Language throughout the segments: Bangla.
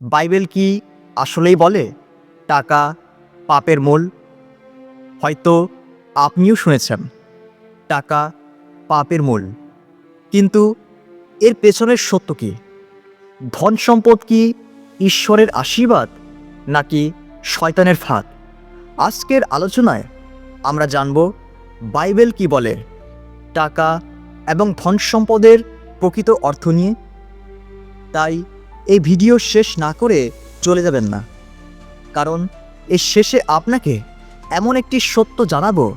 বাইবেল কি আসলেই বলে, টাকা, পাপের মূল? হয়তো আপনিও শুনেছেন, টাকা, পাপের মূল। কিন্তু এর পেছনের সত্য কি? ধন সম্পদ কি ঈশ্বরের আশীর্বাদ, নাকি শয়তানের ফাঁদ? আজকের আলোচনায় আমরা জানব বাইবেল কি বলে, টাকা এবং ধন সম্পদের প্রকৃত অর্থ নিয়ে। তাই এই ভিডিও শেষ না করে চলে যাবেন না। কারণ এর শেষে আপনাকে এমন একটি সত্য জানাব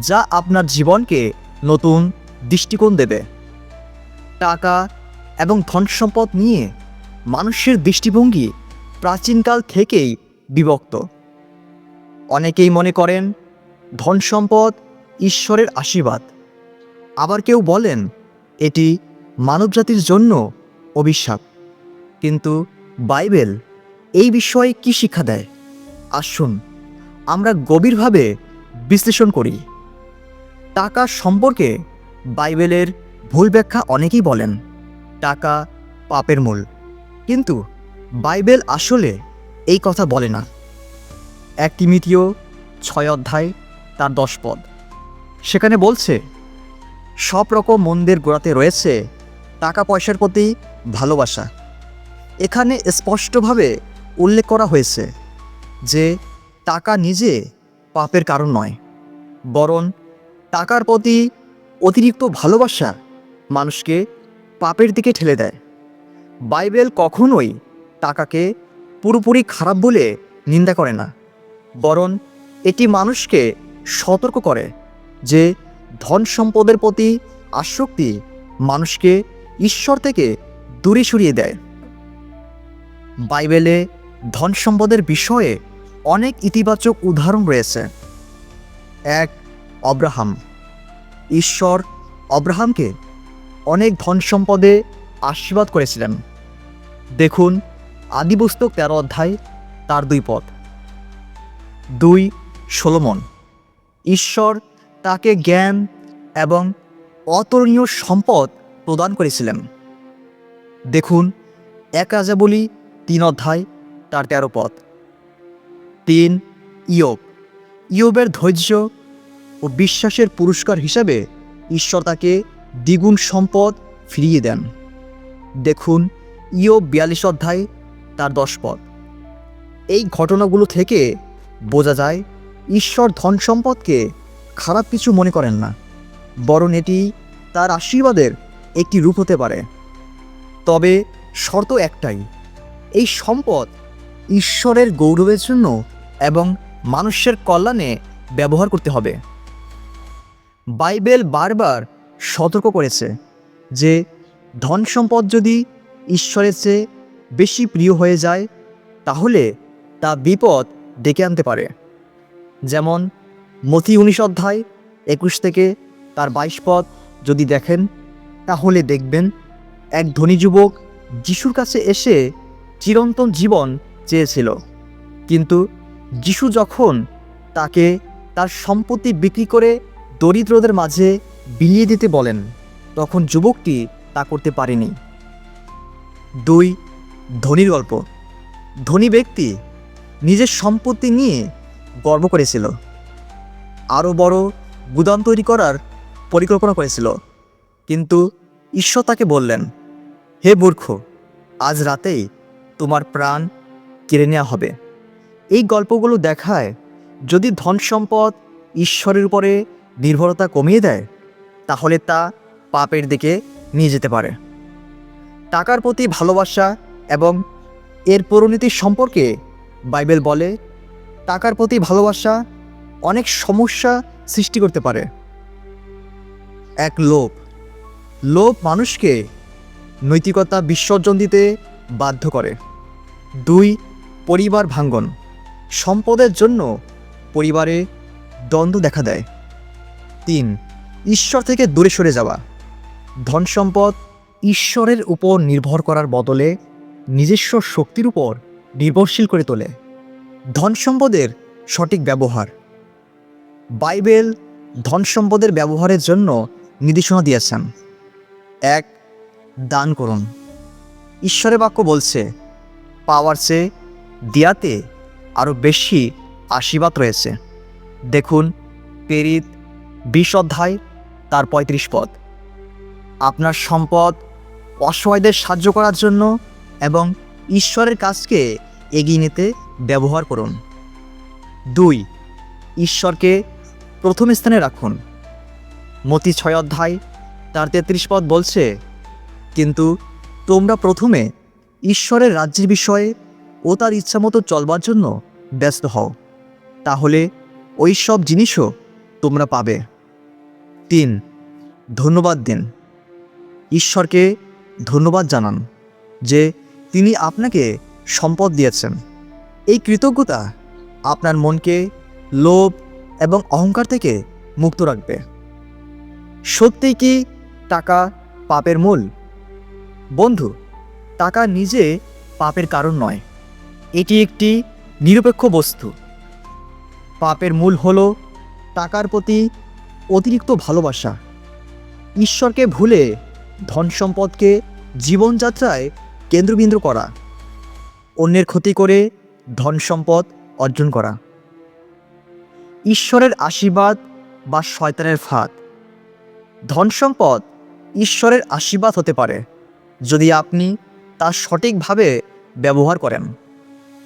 যা আপনার জীবনকে নতুন দৃষ্টিকোণ দেবে। টাকা এবং ধন সম্পদ নিয়ে মানুষের দৃষ্টিভঙ্গি প্রাচীনকাল থেকেই বিভক্ত। অনেকেই মনে করেন ধন সম্পদ ঈশ্বরের আশীর্বাদ। আবার কেউ বলেন, এটি মানবজাতির জন্য অভিশাপ। কিন্তু বাইবেল এই বিষয়ে কি শিক্ষা দেয়? আসুন আমরা গভীরভাবে বিশ্লেষণ করি। টাকা সম্পর্কে বাইবেলের ভুল ব্যাখ্যা অনেকেই বলেন, টাকা পাপের মূল। কিন্তু বাইবেল আসলে এই কথা বলে না। এক তিমিতীয় ছয় অধ্যায়, তার দশ পদ। সেখানে বলছে সব রকম মন্দির গোড়াতে রয়েছে টাকা পয়সার প্রতি ভালোবাসা। এখানে স্পষ্টভাবে উল্লেখ করা হয়েছে যে টাকা নিজে পাপের কারণ নয়, বরং টাকার প্রতি অতিরিক্ত ভালোবাসা মানুষকে পাপের দিকে ঠেলে দেয়। বাইবেল কখনোই টাকাকে পুরোপুরি খারাপ বলে নিন্দা করে না, বরং এটি মানুষকে সতর্ক করে যে ধন সম্পদের প্রতি আসক্তি মানুষকে ঈশ্বর থেকে দূরে সরিয়ে দেয়। বাইবেলে ধন সম্পদের বিষয়ে অনেক ইতিবাচক উদাহরণ রয়েছে। এক, অব্রাহাম। ঈশ্বর অব্রাহামকে অনেক ধন সম্পদে আশীর্বাদ করেছিলেন। দেখুন, আদিপুস্তক তেরো অধ্যায়, তার দুই পদ দুই, সোলোমন। ঈশ্বর তাকে জ্ঞান এবং অতুলনীয় সম্পদ প্রদান করেছিলেন। দেখুন, এক রাজা বলি তিন অধ্যায়, তার তেরো পদ তিন, ইয়োব। ইয়োবের ধৈর্য ও বিশ্বাসের পুরস্কার হিসাবে ঈশ্বর তাকে দ্বিগুণ সম্পদ ফিরিয়ে দেন। দেখুন, ইয়োব বিয়াল্লিশ অধ্যায়, তার দশ পদ এই ঘটনাগুলো থেকে বোঝা যায়, ঈশ্বর ধন সম্পদকে খারাপ কিছু মনে করেন না, বরং এটি তার আশীর্বাদের একটি রূপ হতে পারে। তবে শর্ত একটাই এই সম্পদ ঈশ্বরের গৌরবের জন্য এবং মানুষের কল্যাণে ব্যবহার করতে হবে। বাইবেল বারবার সতর্ক করেছে যে ধন সম্পদ যদি ঈশ্বরের চেয়ে বেশি প্রিয় হয়ে যায়, তাহলে তা বিপদ ডেকে আনতে পারে। যেমন মতি উনিশ অধ্যায় একুশ থেকে তার বাইশ পদ যদি দেখেন, তাহলে দেখবেন এক ধনী যুবক যিশুর কাছে এসে চিরন্তন জীবন চেয়েছিল। কিন্তু যিশু যখন তাকে তার সম্পত্তি বিক্রি করে দরিদ্রদের মাঝে বিলিয়ে দিতে বলেন, তখন যুবকটি তা করতে পারেনি। দুই, ধনীর গল্প। ধনী ব্যক্তি নিজের সম্পত্তি নিয়ে গর্ব করেছিল। আরও বড় গুদাম তৈরি করার পরিকল্পনা করেছিল। কিন্তু ঈশ্বর তাকে বললেন, হে মূর্খ, আজ রাতেই তোমার প্রাণ কেড়ে নেওয়া হবে। এই গল্পগুলো দেখায় যদি ধন সম্পদ ঈশ্বরের উপরে নির্ভরতা কমিয়ে দেয়, তাহলে তা পাপের দিকে নিয়ে যেতে পারে। টাকার প্রতি ভালোবাসা এবং এর পরিণতি সম্পর্কে বাইবেল বলে, টাকার প্রতি ভালোবাসা অনেক সমস্যা সৃষ্টি করতে পারে। এক লোভ। লোভ মানুষকে নৈতিকতা, বিসর্জন দিতে বাধ্য করে। দুই, পরিবার ভাঙ্গন। সম্পদের জন্য পরিবারে দ্বন্দ্ব দেখা দেয়। তিন, ঈশ্বর থেকে দূরে সরে যাওয়া। ধন সম্পদ ঈশ্বরের উপর নির্ভর করার বদলে নিজস্ব শক্তির উপর নির্ভরশীল করে তোলে। ধন সম্পদের সঠিক ব্যবহার। বাইবেল ধন সম্পদের ব্যবহারের জন্য নির্দেশনা দিয়েছেন। এক, দান করুন। ঈশ্বরের বাক্য বলছে পাওয়ার চেয়ে দিয়াতে আরও বেশি আশীর্বাদ রয়েছে। দেখুন পেরিত বিশ অধ্যায়, তার পঁয়ত্রিশ পদ। আপনার সম্পদ অসহায়দের সাহায্য করার জন্য এবং ঈশ্বরের কাজকে এগিয়ে নিতে ব্যবহার করুন। দুই, ঈশ্বরকে প্রথম স্থানে রাখুন। মতি ছয় অধ্যায়, তার তেত্রিশ পদ বলছে, কিন্তু তোমরা প্রথমে ঈশ্বরের রাজ্যের বিষয়ে ও তার ইচ্ছামতো চলবার জন্য ব্যস্ত হও। তাহলে ওই সব জিনিসও তোমরা পাবে। তিন, ধন্যবাদ দিন। ঈশ্বরকে ধন্যবাদ জানান যে তিনি আপনাকে সম্পদ দিয়েছেন। এই কৃতজ্ঞতা আপনার মনকে লোভ এবং অহংকার থেকে মুক্ত রাখবে। সত্যিই কি টাকা পাপের মূল? বন্ধু টাকা নিজে পাপের কারণ নয়। এটি একটি নিরপেক্ষ বস্তু। পাপের মূল হল টাকার প্রতি অতিরিক্ত ভালোবাসা। ঈশ্বরকে ভুলে ধন সম্পদকে জীবনযাত্রায় কেন্দ্রবিন্দু করা। অন্যের ক্ষতি করে ধন সম্পদ অর্জন করা। ঈশ্বরের আশীর্বাদ বা শয়তানের ফাঁদ। ধন সম্পদ ঈশ্বরের আশীর্বাদ হতে পারে। যদি আপনি তা সঠিকভাবে ব্যবহার করেন।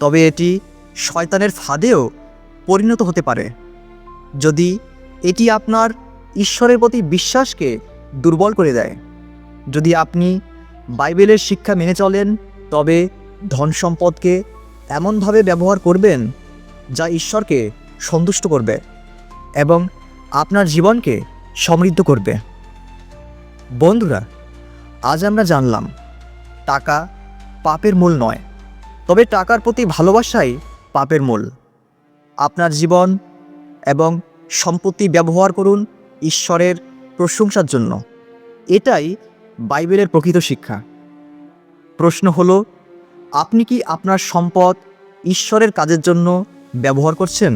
তবে এটি শয়তানের ফাঁদেও পরিণত হতে পারে। যদি এটি আপনার ঈশ্বরের প্রতি বিশ্বাসকে দুর্বল করে দেয়। যদি আপনি বাইবেলের শিক্ষা মেনে চলেন, তবে ধন সম্পদকে এমনভাবে ব্যবহার করবেন যা ঈশ্বরকে সন্তুষ্ট করবে এবং আপনার জীবনকে সমৃদ্ধ করবে। বন্ধুরা, আজ আমরা জানলাম টাকা পাপের মূল নয়, তবে টাকার প্রতি ভালোবাসাই পাপের মূল। আপনার জীবন এবং সম্পত্তি ব্যবহার করুন ঈশ্বরের প্রশংসার জন্য। এটাই বাইবেলের প্রকৃত শিক্ষা। প্রশ্ন হলো, আপনি কি আপনার সম্পদ ঈশ্বরের কাজের জন্য ব্যবহার করছেন,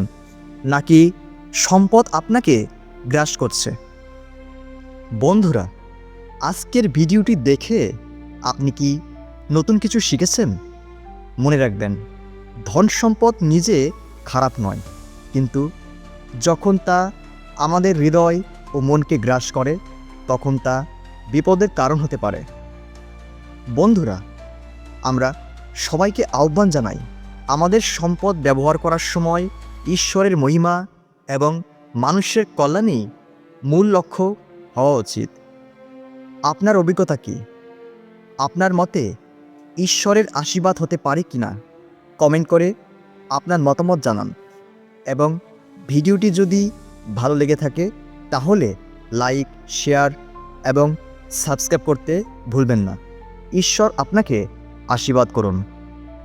নাকি সম্পদ আপনাকে গ্রাস করছে? বন্ধুরা, আজকের ভিডিওটি দেখে আপনি কি নতুন কিছু শিখেছেন? মনে রাখবেন, ধন সম্পদ নিজে খারাপ নয়, কিন্তু যখন তা আমাদের হৃদয় ও মনকে গ্রাস করে, তখন তা বিপদের কারণ হতে পারে। বন্ধুরা, আমরা সবাইকে আহ্বান জানাই, আমাদের সম্পদ ব্যবহার করার সময় ঈশ্বরের মহিমা এবং মানুষের কল্যাণই মূল লক্ষ্য হওয়া উচিত। আপনার অভিজ্ঞতা কি? আপনার মতে ঈশ্বরের আশীর্বাদ হতে পারে কি না কমেন্ট করে আপনার মতামত জানান। এবং ভিডিওটি যদি ভালো লেগে থাকে, তাহলে লাইক, শেয়ার এবং সাবস্ক্রাইব করতে ভুলবেন না। ঈশ্বর আপনাকে আশীর্বাদ করুন।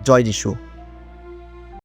জয় যিশু।